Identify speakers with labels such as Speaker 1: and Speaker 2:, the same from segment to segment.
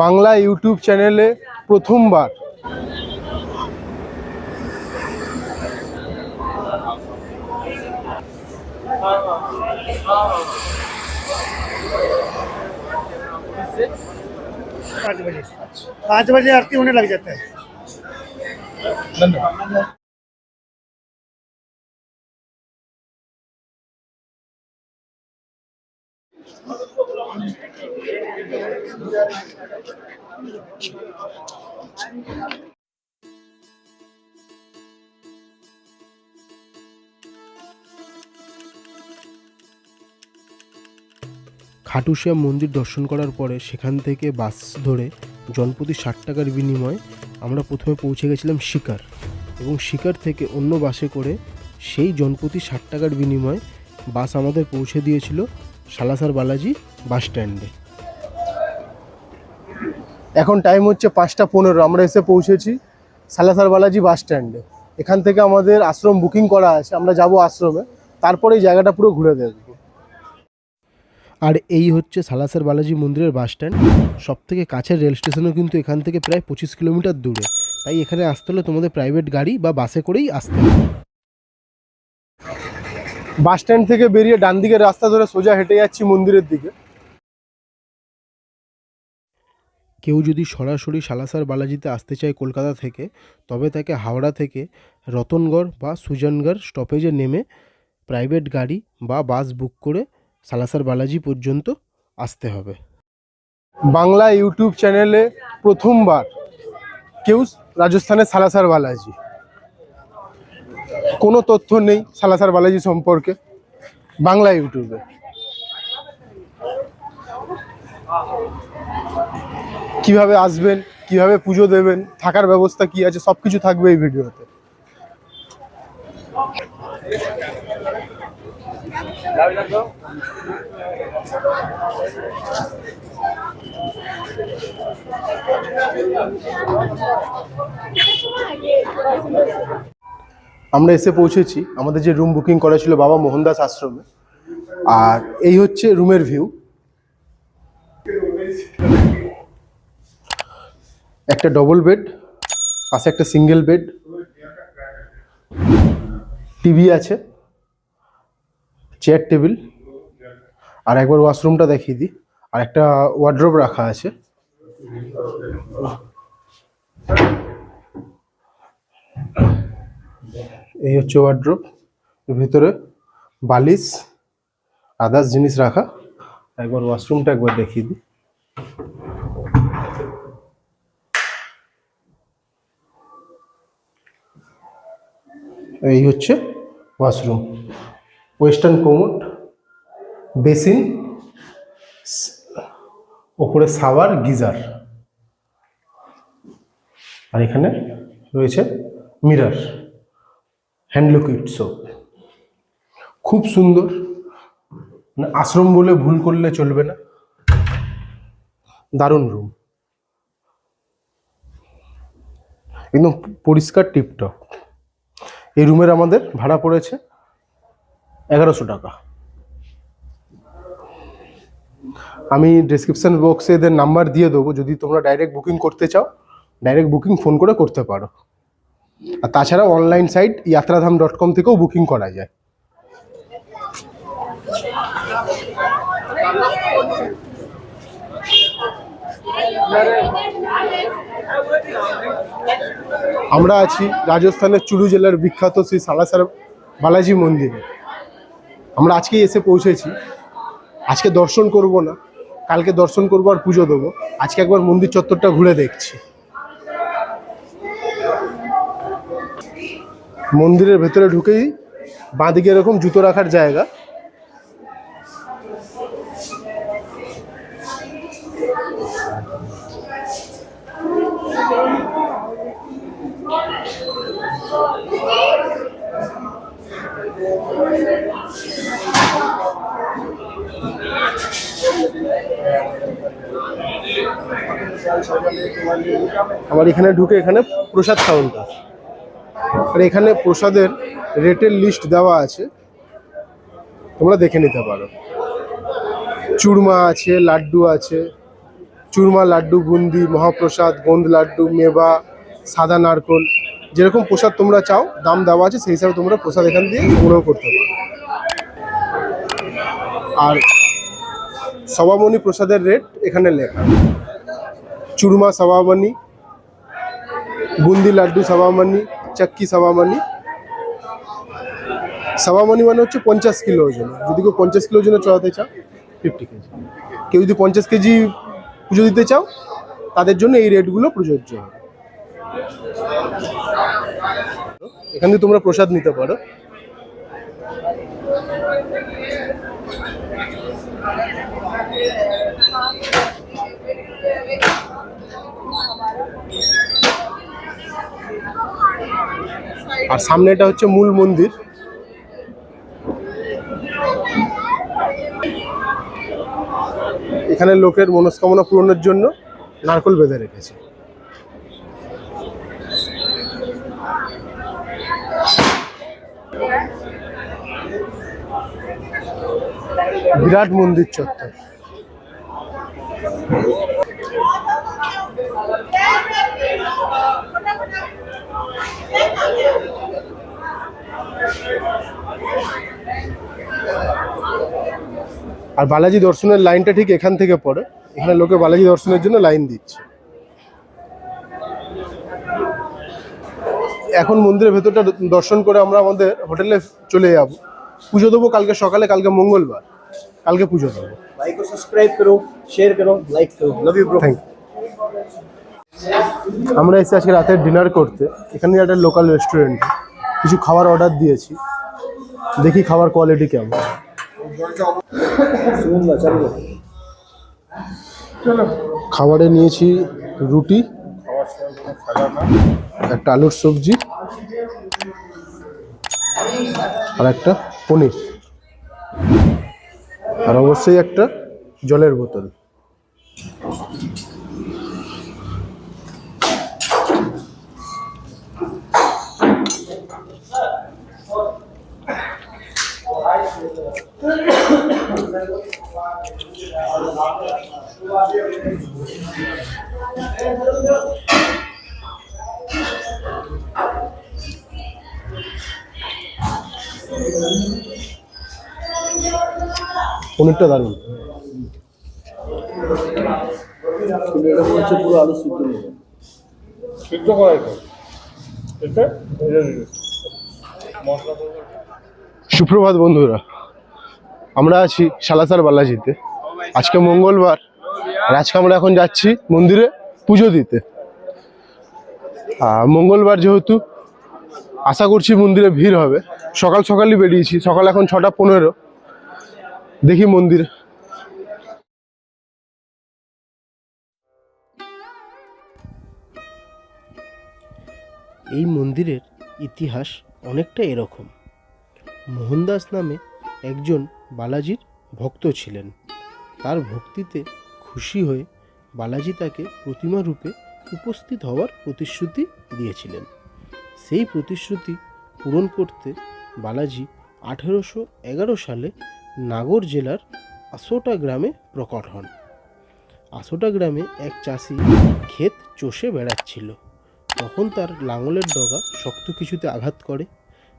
Speaker 1: Bangla YouTube চ্যানেলে প্রথমবার
Speaker 2: पाँच बजे पाँच बजे आरती होने लग जाता है
Speaker 3: খাটুশিয়া মন্দির দর্শন করার পরে সেখান থেকে বাস ধরে জনপ্রতি ষাট টাকার বিনিময়ে আমরা প্রথমে পৌঁছে গেছিলাম শিকার এবং শিকার থেকে অন্য বাসে করে সেই জনপ্রতি ষাট টাকার বিনিময়ে বাস আমাদের পৌঁছে দিয়েছিল সালাসার বালাজি বাস স্ট্যান্ডে।
Speaker 1: এখন টাইম হচ্ছে পাঁচটা পনেরো, আমরা এসে পৌঁছেছি সালাসার বালাজি বাস স্ট্যান্ডে। এখান থেকে আমাদের আশ্রম বুকিং করা আছে, আমরা যাব আশ্রমে, তারপরে এই জায়গাটা পুরো ঘুরে দেখব।
Speaker 3: আর এই হচ্ছে সালাসার বালাজি মন্দিরের বাস স্ট্যান্ড। সব থেকে কাছের রেল স্টেশনও কিন্তু এখান থেকে প্রায় পঁচিশ কিলোমিটার দূরে। তাই এখানে আসতে হলে তোমাদের প্রাইভেট গাড়ি বা বাসে করেই আসতে হবে।
Speaker 1: বাস স্ট্যান্ড থেকে বেরিয়ে ডান দিকের রাস্তা ধরে সোজা হেঁটে যাচ্ছি মন্দিরের দিকে।
Speaker 3: কেউ যদি সরাসরি সালাসার বালাজিতে আসতে চায় কলকাতা থেকে তবে তাকে হাওড়া থেকে রতনগড় বা সুজানগড় স্টপেজে নেমে প্রাইভেট গাড়ি বা বাস বুক করে সালাসার বালাজি পর্যন্ত আসতে হবে।
Speaker 1: বাংলা ইউটিউব চ্যানেলে প্রথমবার কেউ রাজস্থানের সালাসার বালাজি। কোনো তথ্য নেই সালাসার বালাজি সম্পর্কে বাংলা ইউটিউবে। কীভাবে আসবেন, কীভাবে পুজো দেবেন, থাকার ব্যবস্থা কি আছে সব কিছু থাকবে এই ভিডিওতে। আমরা এসে পৌঁছেছি, আমাদের যে রুম বুকিং করা ছিল বাবা মোহনদাস আশ্রমে। আর এই হচ্ছে রুমের ভিউ একটা ডবল বেড পাশে একটা সিঙ্গেল বেড টিভি আছে। চেয়ার টেবিল আর একবার ওয়াশরুমটা দেখিয়ে দিই। আর একটা ওয়ার্ড্রোব রাখা আছে। এই হচ্ছে ওয়ার্ড্রোব ভিতরে বালিশ, আদার্স জিনিস রাখা। একবার ওয়াশরুমটা একবার দেখিয়ে দিই। এই হচ্ছে ওয়াশরুম ওয়েস্টার্ন কোমোট, বেসিন ওপরে সাওয়ার গিজার। আর এখানে রয়েছে মিরার, হ্যান্ড লিকুইড সোপ। খুব সুন্দর। মানে আশ্রম বলে ভুল করলে চলবে না। দারুণ রুম একদম পরিষ্কার টিপটপ এই রুমের আমাদের ভাড়া পড়েছে এগারোশো টাকা। আমি ডিসক্রিপশন বক্সে এদের নাম্বার দিয়ে দেবো। যদি তোমরা ডাইরেক্ট বুকিং করতে চাও ডাইরেক্ট বুকিং ফোন করে করতে পারো। আর তাছাড়া online site Yatradham dot com থেকেও বুকিং করা যায়। আমরা আছি রাজস্থানের চুরু জেলার বিখ্যাত শ্রী সালাসার বালাজি মন্দিরে। আমরা আজকেই এসে পৌঁছেছি। আজকে দর্শন করব না। কালকে দর্শন করব আর পুজো দেবো। আজকে একবার মন্দির চত্বরটা ঘুরে দেখছি। মন্দিরের ভেতরে ঢুকেই বাঁদিকে এরকম জুতো রাখার জায়গা। আবার এখানে ঢুকে এখানে প্রসাদ কাউন্টার আর এখানে প্রসাদের রেটের লিস্ট দেওয়া আছে। তোমরা দেখে নিতে পারো। চুরমা আছে, লাড্ডু আছে। চুরমা, লাড্ডু, বুন্দি, মহাপ্রসাদ, গোন্দ লাড্ডু, মেবা, সাদা নারকোল। যেরকম প্রসাদ তোমরা চাও, দাম দেওয়া আছে, সেই হিসাবে তোমরা প্রসাদ এখান দিয়ে সংগ্রহ করতে পারো। আর সবামণি প্রসাদের রেট এখানে লেখা। চুরমা সবামণি বুন্দি লাড্ডু সবামণি চাক্কি সবামণি। সবামণি মানে হচ্ছে পঞ্চাশ কিলো ওজন। যদি কেউ পঞ্চাশ কিলো ওজনে চড়াতে চাও ফিফটি কেজি। কেউ যদি পঞ্চাশ কেজি পুজো দিতে চাও তাদের জন্য এই রেটগুলো প্রযোজ্য হবে। এখান তোমরা প্রসাদ নিতে পারো। আর সামনে এটা হচ্ছে মূল মন্দির। এখানে লোকের মনস্কামনা পূরণের জন্য নারকল বেঁধে রেখেছে। বিরাট মন্দির চত্বর। আর বালাজি দর্শনের লাইনটা ঠিক এখান থেকে পড়ে। এখানে লোকে বালাজি দর্শনের জন্য লাইন দিচ্ছে। এখন মন্দিরের ভেতরটা দর্শন করে আমরা আমাদের হোটেলে চলে যাব। পুজো দেবো কালকে সকালে কালকে মঙ্গলবার। কালকে পুজো দেবো।
Speaker 4: লাইক করো সাবস্ক্রাইব করো শেয়ার করো লাইক করো। Love you bro
Speaker 1: thank you আমরা এসে আজকে রাতের ডিনার করতে এখানে একটা লোকাল রেস্টুরেন্ট কিছু খাবার অর্ডার দিয়েছি। দেখি খাবার কোয়ালিটি কেমন। খাবারে নিয়েছি রুটি একটা আলুর সবজি আর একটা পনির। আর অবশ্যই একটা জলের বোতল। পনিরটা দারুণ।
Speaker 4: এটা হচ্ছে পুরো আলু সিদ্ধ নেবে
Speaker 1: সুপ্রভাত বন্ধুরা আমরা আছি সালাসার বালাজিতে। আজকে মঙ্গলবার। আর আজকে আমরা এখন যাচ্ছি মন্দিরে পুজো দিতে। মঙ্গলবার যেহেতু, আশা করছি মন্দিরে ভিড় হবে। সকাল সকালই বেরিয়েছি, সকাল এখন ছটা পনেরো। দেখি মন্দির।
Speaker 3: এই মন্দিরের ইতিহাস অনেকটা এরকম। মোহনদাস নামে একজন বালাজির ভক্ত ছিলেন। তার ভক্তিতে খুশি হয়ে বালাজি তাকে প্রতিমা রূপে উপস্থিত হওয়ার প্রতিশ্রুতি দিয়েছিলেন। সেই প্রতিশ্রুতি পূরণ করতে বালাজি আঠেরোশো এগারো সালে নাগর জেলার আসোটা গ্রামে প্রকট হন। আসোটা গ্রামে এক চাষি ক্ষেত চষে বেড়াচ্ছিল। তখন তার লাঙলের ডগা শক্ত কিছুতে আঘাত করে,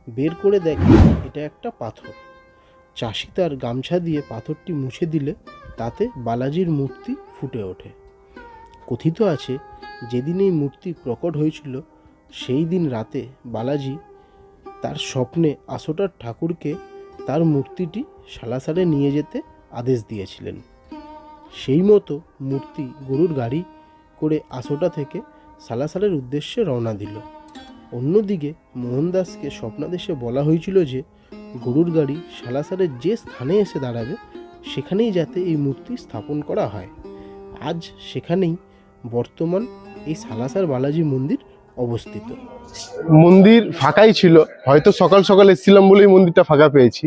Speaker 3: বের করে দেখে এটা একটা পাথর। চাষি তার গামছা দিয়ে পাথরটি মুছে দিলে তাতে বালাজির মূর্তি ফুটে ওঠে। কথিত আছে, যেদিন এই মূর্তি প্রকট হয়েছিল, সেই দিন রাতে বালাজি তার স্বপ্নে আসোটার ঠাকুরকে তার মূর্তিটি সালাসারে নিয়ে যেতে আদেশ দিয়েছিলেন। সেই মতো মূর্তি গরুর গাড়ি করে আসোটা থেকে সালাসালের উদ্দেশ্যে রওনা দিল। অন্যদিকে মোহনদাসকে স্বপ্নাদেশে বলা হয়েছিল যে, গরুর গাড়ি সালাসারের যে স্থানে এসে দাঁড়াবে সেখানেই যাতে এই মূর্তি স্থাপন করা হয়। আজ সেখানেই বর্তমান এই সালাসার বালাজি মন্দির অবস্থিত।
Speaker 1: মন্দির ফাঁকাই ছিল, হয়তো সকাল সকাল এসেছিলাম বলেই মন্দিরটা ফাঁকা পেয়েছি।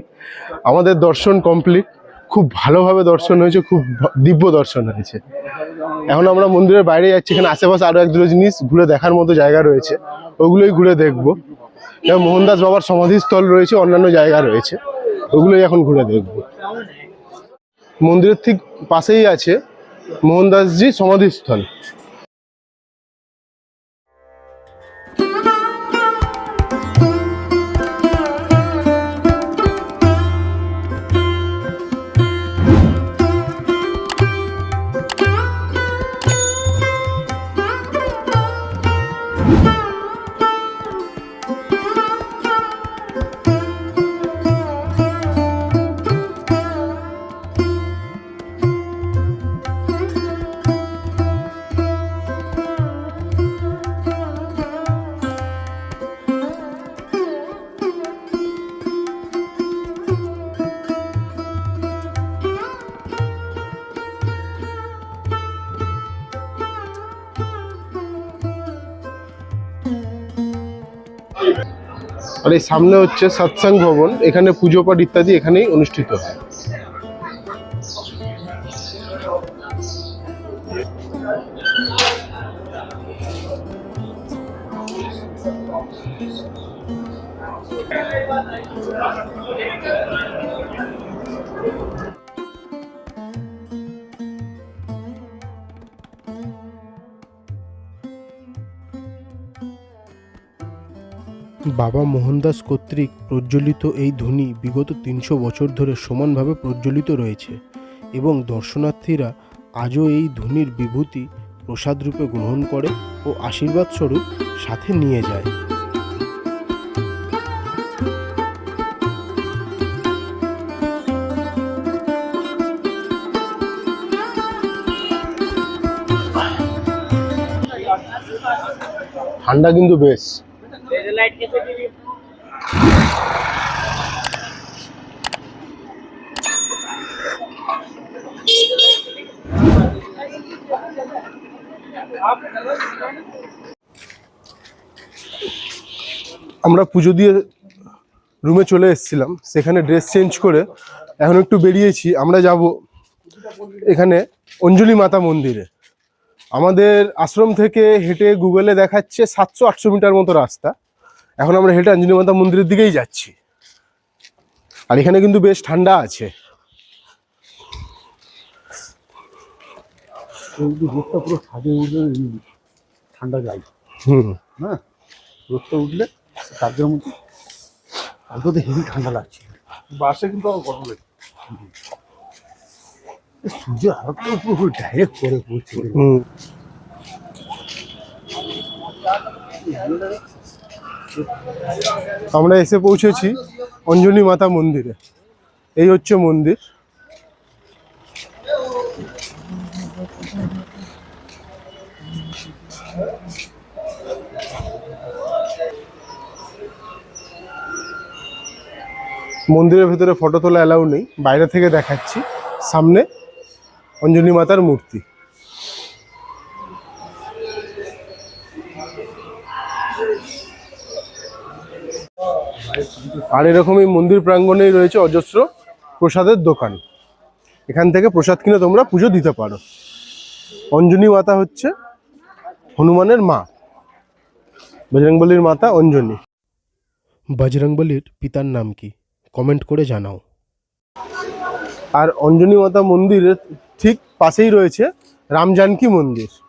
Speaker 1: আমাদের দর্শন কমপ্লিট খুব ভালোভাবে দর্শন হয়েছে, খুব দিব্য দর্শন হয়েছে। এখন আমরা মন্দিরের বাইরে যাচ্ছি, এখানে আশেপাশে আরও এক দুটো জিনিস ঘুরে দেখার মতো জায়গা রয়েছে, ওগুলোই ঘুরে দেখব। মোহনদাস বাবার সমাধিস্থল রয়েছে, অন্যান্য জায়গা রয়েছে, ওগুলোই এখন ঘুরে দেখব। মন্দিরের ঠিক পাশেই আছে মোহনদাসজি সমাধিস্থল। আর এই সামনে হচ্ছে সৎসাং ভবন এখানে পুজো পাঠ ইত্যাদি এখানেই অনুষ্ঠিত হয়।
Speaker 3: বাবা মোহনদাস কর্তৃক প্রজ্বলিত এই ধ্বনি বিগত তিনশো বছর ধরে সমানভাবে প্রজ্বলিত রয়েছে এবং দর্শনার্থীরা আজও এই ধ্বনির বিভূতি প্রসাদ রূপে গ্রহণ করে ও আশীর্বাদ স্বরূপ সাথে নিয়ে যায়।
Speaker 1: ঠান্ডা কিন্তু বেশ। আমরা পুজো দিয়ে রুমে চলে এসেছিলাম, সেখানে ড্রেস চেঞ্জ করে এখন একটু বেরিয়েছি, আমরা যাব এখানে অঞ্জলি মাতা মন্দিরে। আমাদের আশ্রম থেকে হেঁটে গুগলে দেখাচ্ছে সাতশো আটশো মিটার মতো রাস্তা। এখন আমরা হেঁটে অঞ্জলি মাতা মন্দিরের দিকেই যাচ্ছি। আর এখানে কিন্তু বেশ ঠান্ডা আছে।
Speaker 2: রোদটা পুরো ছাদে উঠলে ঠান্ডা যায়
Speaker 1: হুম।
Speaker 2: হ্যাঁ? রোদটা উঠলে চার্জের মধ্যে কালকে তো হেভি ঠান্ডা লাগছে।
Speaker 5: বাসে কিন্তু আমার গরম লাগে।
Speaker 2: সূর্য আলোটা পুরো ডাইরেক্ট করে পড়ছে।
Speaker 1: হুম। আমরা এসে পৌঁছেছি অঞ্জলি মাতা মন্দিরে। এই হচ্ছে মন্দির। মন্দিরের ভেতরে ফটো তোলা অ্যালাউ নেই। বাইরে থেকে দেখাচ্ছি। সামনে অঞ্জলি মাতার মূর্তি। আর এরকমই মন্দির প্রাঙ্গণেই রয়েছে অজস্র প্রসাদের দোকান। এখান থেকে প্রসাদ কিনে তোমরা পুজো দিতে পারো। অঞ্জনী মাতা হচ্ছে হনুমানের মা। বজরংবলীর মাতা অঞ্জনী।
Speaker 3: বজরংবলির পিতার নাম কি? কমেন্ট করে জানাও।
Speaker 1: আর অঞ্জনী মাতা মন্দিরের ঠিক পাশেই রয়েছে রামজানকী মন্দির।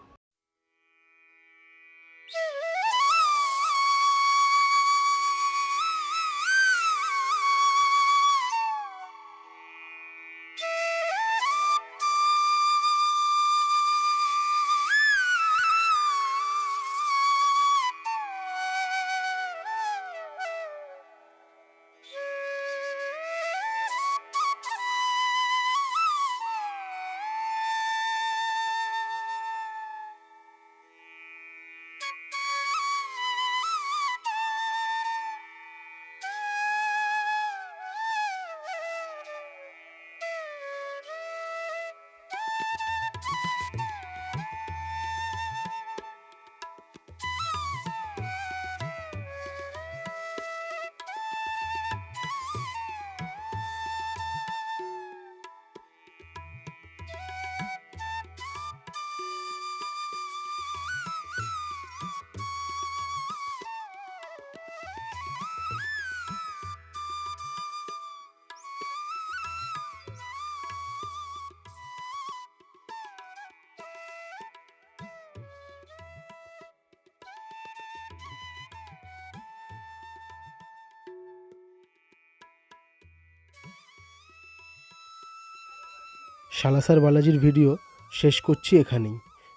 Speaker 3: সালাসার বালাজির ভিডিও শেষ করছি এখানেই।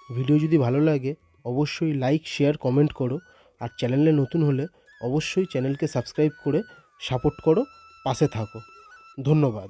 Speaker 3: ভিডিও যদি ভালো লাগে, অবশ্যই লাইক শেয়ার কমেন্ট করো। আর চ্যানেলে নতুন হলে অবশ্যই চ্যানেলকে সাবস্ক্রাইব করে সাপোর্ট করো, পাশে থাকো। ধন্যবাদ।